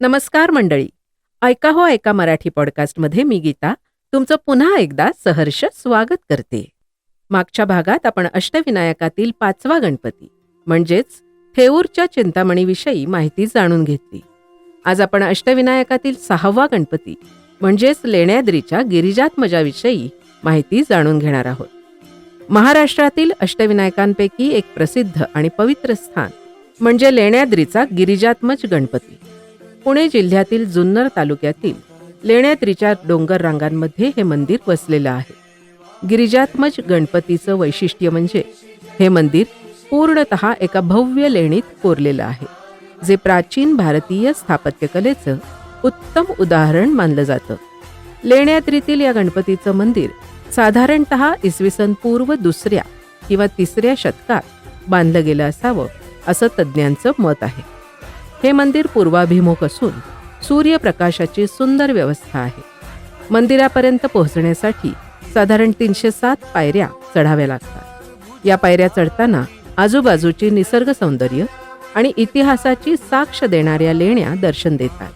नमस्कार मंडळी. ऐका हो ऐका मराठी पॉडकास्टमध्ये मी गीता. तुमचं पुन्हा एकदा सहर्ष स्वागत करते. मागच्या भागात आपण अष्टविनायकातील पाचवा गणपती म्हणजेच थेऊरच्या चिंतामणीविषयी माहिती जाणून घेतली. आज आपण अष्टविनायकातील सहावा गणपती म्हणजेच लेण्याद्रीच्या गिरिजात्मजाविषयी माहिती जाणून घेणार आहोत. महाराष्ट्रातील अष्टविनायकांपैकी एक प्रसिद्ध आणि पवित्र स्थान म्हणजे लेण्याद्रीचा गिरिजात्मज गणपती. पुणे जिल्ह्यातील जुन्नर तालुक्यातील लेण्याद्रीच्या डोंगर रांगांमध्ये हे मंदिर वसलेलं आहे. गिरिजात्मज गणपतीचं वैशिष्ट्य म्हणजे हे मंदिर पूर्णतः एका भव्य लेणीत कोरलेलं आहे जे प्राचीन भारतीय स्थापत्यकलेचं उत्तम उदाहरण मानलं जातं. लेण्याद्रीतील या गणपतीचं मंदिर साधारणत इसवी सन पूर्व दुसऱ्या किंवा तिसऱ्या शतकात बांधलं गेलं असावं असं तज्ज्ञांचं मत आहे. हे मंदिर पूर्वाभिमुख असून सूर्यप्रकाशाची सुंदर व्यवस्था आहे. मंदिरापर्यंत पोहोचण्यासाठी साधारण तीनशे सात पायऱ्या चढाव्या लागतात. या पायऱ्या चढताना आजूबाजूची निसर्ग सौंदर्य आणि इतिहासाची साक्ष देणाऱ्या लेण्या दर्शन देतात.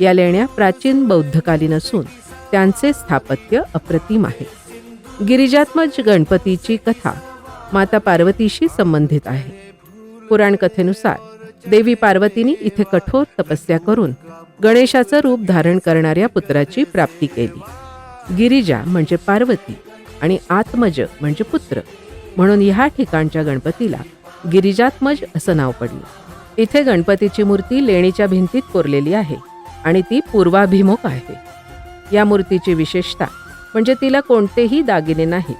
या लेण्या प्राचीन बौद्धकालीन असून त्यांचे स्थापत्य अप्रतिम आहे. गिरिजात्मज गणपतीची कथा माता पार्वतीशी संबंधित आहे. पुराण कथेनुसार देवी पार्वतीने इथे कठोर तपस्या करून गणेशाचं रूप धारण करणाऱ्या पुत्राची प्राप्ती केली. गिरिजा म्हणजे पार्वती आणि आत्मज म्हणजे पुत्र. म्हणून ह्या ठिकाणच्या गणपतीला गिरिजात्मज असं नाव पडलं. इथे गणपतीची मूर्ती लेणीच्या भिंतीत कोरलेली आहे आणि ती पूर्वाभिमुख आहे. या मूर्तीची विशेषता म्हणजे तिला कोणतेही दागिने नाहीत.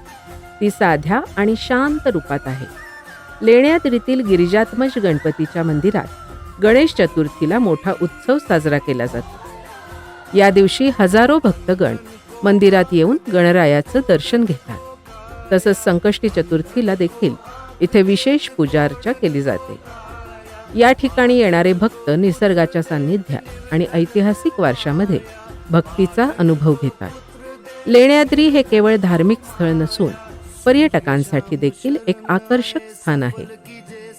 ती साध्या आणि शांत रूपात आहे. लेण्याद्रीतील गिरिजात्मज गणपतीच्या मंदिरात. गणेश चतुर्थीला मोठा उत्सव साजरा केला जातो. या दिवशी हजारो भक्तगण मंदिरात येऊन गणरायाचं दर्शन घेतात. तसंच संकष्टी चतुर्थीला देखील इथे विशेष पूजा अर्चा केली जाते. या ठिकाणी येणारे भक्त निसर्गाच्या सान्निध्यात आणि ऐतिहासिक वारशामध्ये भक्तीचा अनुभव घेतात. लेण्याद्री हे केवळ धार्मिक स्थळ नसून पर्यटकांसाठी देखील एक आकर्षक स्थान आहे.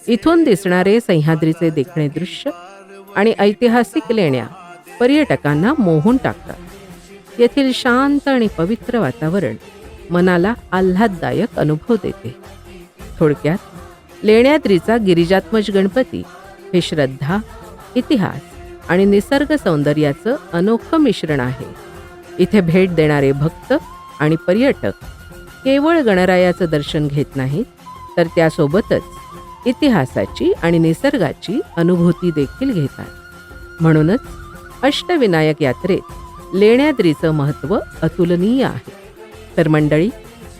इथून दिसणारे सह्याद्रीचे देखणे दृश्य आणि ऐतिहासिक लेण्या पर्यटकांना मोहून टाकतात. येथील शांत आणि पवित्र वातावरण मनाला आल्हाददायक अनुभव देते. थोडक्यात लेण्याद्रीचा गिरिजात्मज गणपती हे श्रद्धा इतिहास आणि निसर्ग सौंदर्याचं अनोखं मिश्रण आहे. इथे भेट देणारे भक्त आणि पर्यटक केवळ गणरायाचं दर्शन घेत नाहीत तर त्यासोबतच इतिहासाची आणि निसर्गाची अनुभूती देखील घेतात. म्हणूनच अष्टविनायक यात्रेत लेण्याद्रीचं महत्त्व अतुलनीय आहे. तर मंडळी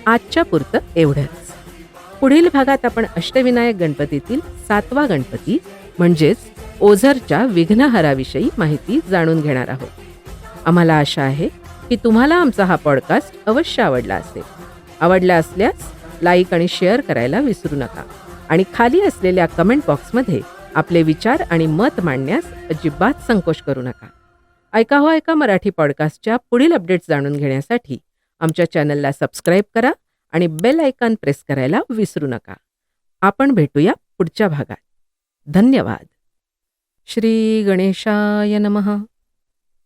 आजच्या पुरतं एवढंच. पुढील भागात आपण अष्टविनायक गणपतीतील सातवा गणपती म्हणजेच ओझरच्या विघ्नहराविषयी माहिती जाणून घेणार आहोत. आम्हाला आशा आहे की तुम्हाला आमचा हा पॉडकास्ट अवश्य आवडला असेल. आवडला असल्यास लाईक आणि शेअर करायला विसरू नका. आणि खाली असलेल्या कमेंट बॉक्समध्ये आपले विचार आणि मत मांडण्यास अजिबात संकोच करू नका. ऐका हो ऐका मराठी पॉडकास्टच्या पुढील अपडेट्स जाणून घेण्यासाठी आमच्या चॅनलला सबस्क्राईब करा आणि बेल आयकॉन प्रेस करायला विसरू नका. आपण भेटूया पुढच्या भागात. धन्यवाद. श्री गणेशाय नमः.